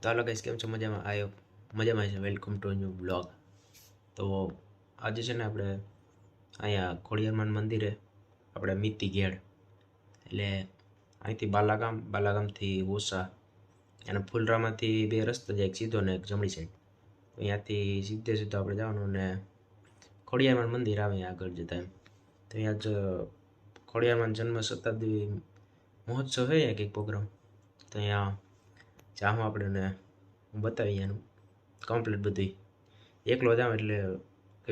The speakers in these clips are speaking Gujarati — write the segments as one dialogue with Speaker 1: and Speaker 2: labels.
Speaker 1: તો હાલો ગાઈસ કેમ છો? મજામાં? આવ્યો મજામાં છે. વેલકમ ટુ ન્યૂ બ્લોગ તો આજે છે ને આપણે અહીંયા ખોડિયારમાન મંદિરે આપણે મીતી ઘેડ એટલે અહીંથી બાલાગામ, બાલાગામથી ઓસા અને ફૂલરામાંથી બે રસ્તા જાય, એક સીધો ને એક જમણી સાઈડ અહીંયાથી સીધે સીધો આપણે જવાનું ને ખોડિયારમાન મંદિર આવે આગળ જતા એમ. તો અહીંયા જ ખોડિયારમાન જન્મ શતાબ્દી મહોત્સવ હોય એક પ્રોગ્રામ. તો અહીંયા જાઉં આપણે હું બતાવી એનું કમ્પ્લીટ બધું. એકલો જામ એટલે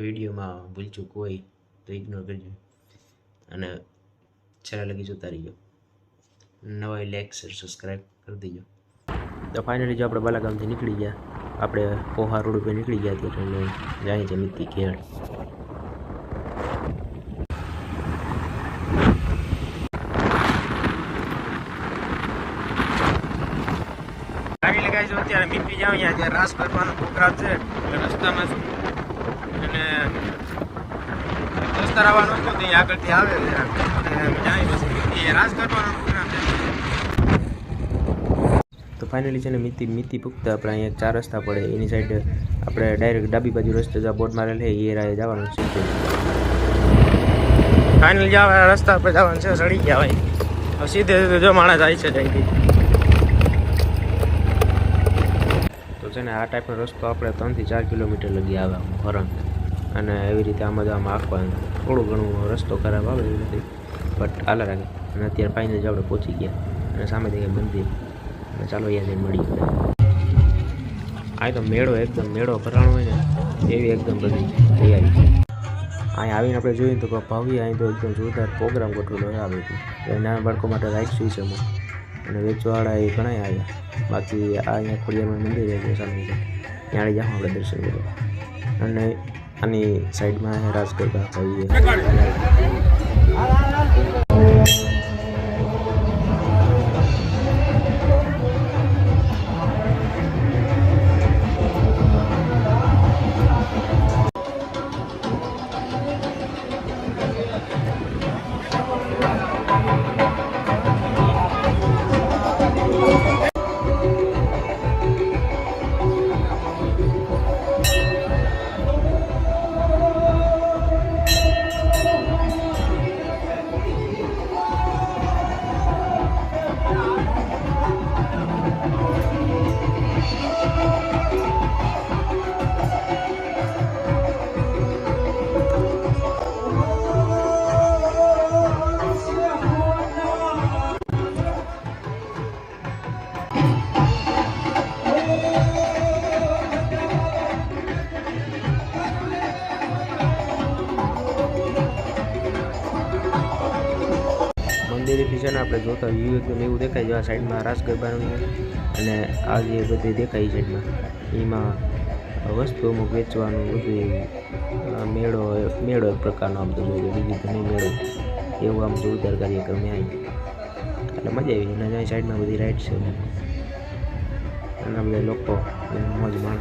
Speaker 1: વિડીયોમાં ભૂલચૂક હોય તો ઇગ્નોર કરજો. અને છેલ્લા લગી જોતા રહીજો. નવા લાઈક શેર સબસ્ક્રાઈબ કરી દેજો. તો ફાઇનલી જો આપણે બાલાગામથી નીકળી ગયા, આપણે પોહા રોડ ઉપર નીકળી ગયા તો જાણીએ છીએ મિત્રી મિત્તી ખેડ ગાડી લગાવી છું અત્યારે મીઠી જાઉં અહીંયા ત્યાં રાસ કરવાનો પ્રોગ્રામ છે રસ્તામાં છું અને દોસ્તાર આવવાનો હતો તો આગળથી આવે જાય પછી એ રાસ કરવાનો પ્રોગ્રામ છે. તો ફાઇનલી છે ને મિતિ મિતિ પુખ્ત આપણે અહીંયા ચાર રસ્તા પડે. એની સાઈડ આપણે ડાયરેક્ટ ડાબી બાજુ રસ્તે જે બોર્ડ મારેલ છે એ રાહે જવાનું છે. ફાઇનલી જવા રસ્તા પર જવાનું છે સડી ગયા ભાઈ સીધે સીધે જો માણસ જાય છે જઈથી તો છે ને આ ટાઈપનો રસ્તો આપણે ત્રણથી ચાર કિલોમીટર લગી આવે આમ અને એવી રીતે આમાં આમ આખવાનું થોડું ઘણું રસ્તો ખરાબ આવે એવી નથી બટ હાલા રાખે. અને અત્યારે ફાઇનલ જ આપણે પહોંચી ગયા. અને સામે દેખાય મંદિર. અને ચાલો અહીંયા જઈને મળી આ તો મેળો એકદમ, મેળો ભરાણો હોય ને, એવી એકદમ બધી તૈયારી અહીં આવીને આપણે જોઈએ તો કે ભવ્ય અહીં તો એકદમ જોરદાર પ્રોગ્રામ ગોઠવેલો છે આ બધું. એ નાના બાળકો માટે રાખ્યું છે અમુક અને વેચવાવાળા એ ઘણા આવ્યા. બાકી આ અહીંયા ખોડિયામાં મંદિર છે સામે છે. ત્યાં જાઓ આપણે દર્શન કરવા. અને આની સાઈડમાં રાજગરબા રાજ છે ને, આપણે જોતા વ્યૂ એકદમ એવું દેખાય છે સાઈડમાં રાસ ગરબાનું અને આ જે બધી દેખાય સાઈડમાં એમાં વસ્તુ અમુક વેચવાનું બધું મેળો મેળો એક પ્રકારનો આમ તો વિવિધ ઘણી મેળો. એવું આમ જોરદાર કાર્યક્રમ અહીં એટલે મજા આવી અને સાઈડમાં બધી રાઈડ છે. અને બધા લોકો મોજ માણ.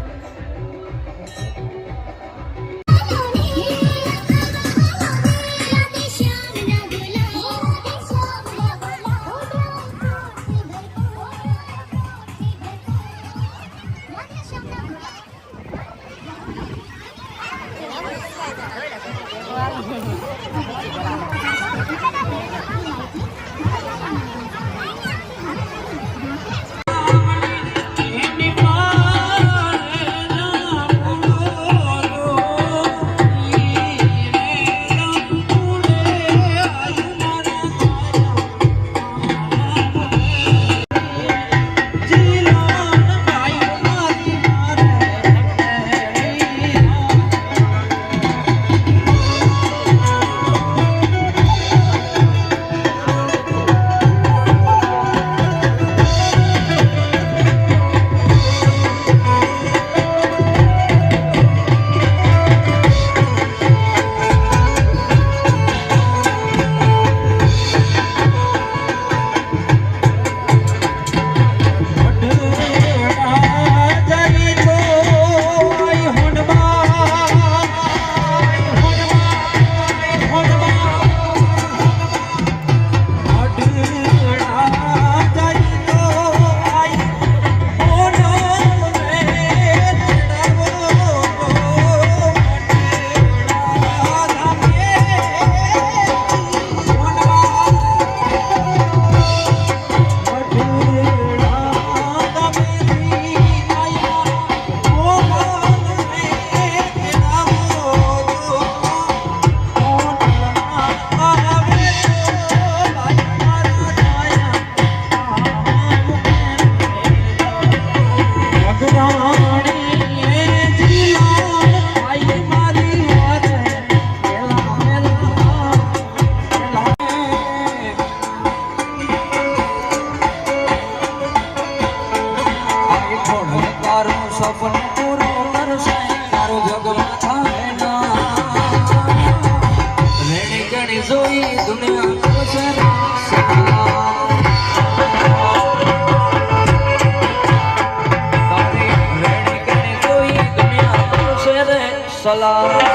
Speaker 2: 啦.